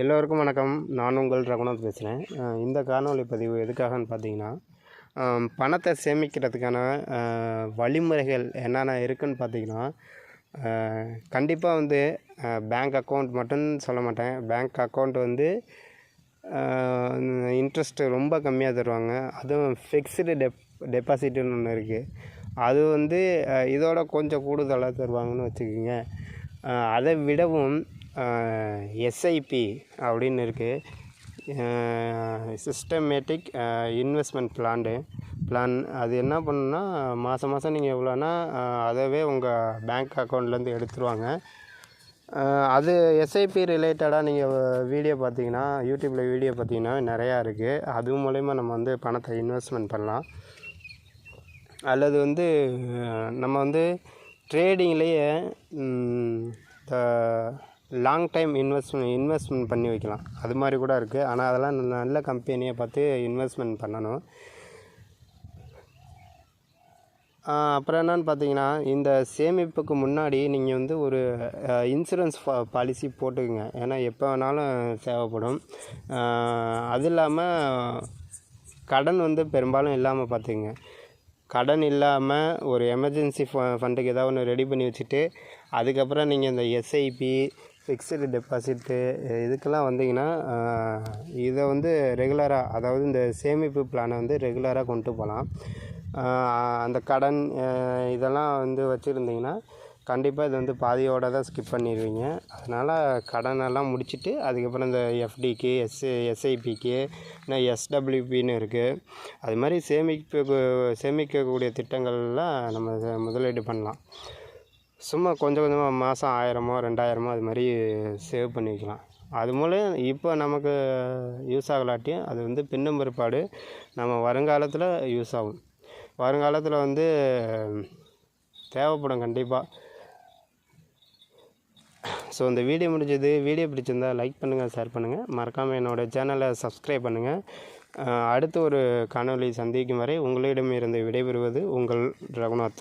எல்லோருக்கும் வணக்கம். நான் உங்கள் ரகுநாத் பேசுகிறேன் இந்த காணொலி பதிவு எதுக்காகன்னு பார்த்தீங்கன்னா பணத்தை சேமிக்கிறதுக்கான வழிமுறைகள் என்னென்ன இருக்குன்னு பார்த்தீங்கன்னா கண்டிப்பாக வந்து பேங்க் அக்கௌண்ட் மட்டும் சொல்ல மாட்டேன். பேங்க் அக்கௌண்ட் வந்து இன்ட்ரெஸ்ட்டு ரொம்ப கம்மியாக தருவாங்க. அதுவும் ஃபிக்ஸ்டு டெப் டெபாசிட்டுன்னு ஒன்று இருக்குது அது வந்து இதோட கொஞ்சம் கூடுதலாக தருவாங்கன்னு வச்சுக்கோங்க. அதை விடவும் எஸ்ஐபி அப்படின்னு இருக்குது சிஸ்டமேட்டிக் இன்வெஸ்ட்மெண்ட் பிளான்டு பிளான் அது என்ன பண்ணுன்னா மாதம் மாதம் நீங்கள் எவ்வளோனா அதவே உங்கள் பேங்க் அக்கௌண்ட்லேருந்து எடுத்துருவாங்க. அது எஸ்ஐபி ரிலேட்டடாக நீங்கள் வீடியோ பார்த்தீங்கன்னா யூடியூப்பில் வீடியோ பார்த்தீங்கன்னா நிறையா இருக்குது அது மூலயமா நம்ம வந்து பணத்தை இன்வெஸ்ட்மெண்ட் பண்ணலாம். அல்லது வந்து நம்ம வந்து ட்ரேடிங்லேயே the long time investment investment பண்ணி வைக்கலாம். அது மாதிரி கூட இருக்குது ஆனால் அதெல்லாம் நல்ல- நல்ல கம்பெனியை பார்த்து இன்வெஸ்ட்மெண்ட் பண்ணணும். அப்புறம் என்னன்னு பார்த்தீங்கன்னா இந்த சேமிப்புக்கு முன்னாடி நீங்கள் வந்து ஒரு இன்சூரன்ஸ் பாலிசி போட்டுக்குங்க. ஏன்னா எப்போ வேணாலும் தேவைப்படும். அது இல்லாமல் கடன் வந்து பெரும்பாலும் இல்லாமல் பார்த்துக்குங்க. கடன் இல்லாமல் ஒரு எமர்ஜென்சி ஃபண்டுக்கு ஏதாவது ஒன்று ரெடி பண்ணி வச்சுட்டு அதுக்கப்புறம் நீங்கள் இந்த எஸ்ஐபி ஃபிக்ஸடு டெபாசிட்டு இதுக்கெல்லாம் வந்தீங்கன்னா இதை வந்து ரெகுலராக அதாவது இந்த சேமிப்பு பிளானை வந்து ரெகுலராக கொண்டு போகலாம். அந்த கடன் இதெல்லாம் வந்து வச்சுருந்தீங்கன்னா கண்டிப்பாக இது வந்து பாதியோட தான் ஸ்கிப் பண்ணிடுவீங்க அதனால் கடனெல்லாம் முடிச்சுட்டு அதுக்கப்புறம் இந்த எஃப்டிக்கு எஸ் எஸ்ஐபிக்கு இன்னும் எஸ்டபிள்யூபின்னு இருக்குது அது மாதிரி சேமிப்பு சேமிக்கக்கூடிய திட்டங்கள்லாம் நம்ம முதலீடு பண்ணலாம். சும்மா கொஞ்சம் கொஞ்சமாக மாதம் ஆயிரமோ ரெண்டாயிரமோ அது மாதிரி சேவ் பண்ணி வைக்கலாம். அது மூலம் இப்போ நமக்கு யூஸ் ஆகலாட்டியும் அது வந்து பின்னும் பிற்பாடு நம்ம வருங்காலத்தில் யூஸ் ஆகும். வருங்காலத்தில் வந்து தேவைப்படும் கண்டிப்பாக ஸோ இந்த வீடியோ முடிஞ்சது வீடியோ பிடிச்சிருந்தா லைக் பண்ணுங்கள் ஷேர் பண்ணுங்கள் மறக்காமல் என்னோடய சேனலை சப்ஸ்கிரைப் பண்ணுங்கள் அடுத்து ஒரு காணொலி சந்திக்கும் வரை உங்களிடமிருந்து விடைபெறுவது உங்கள் ரகுநாத்.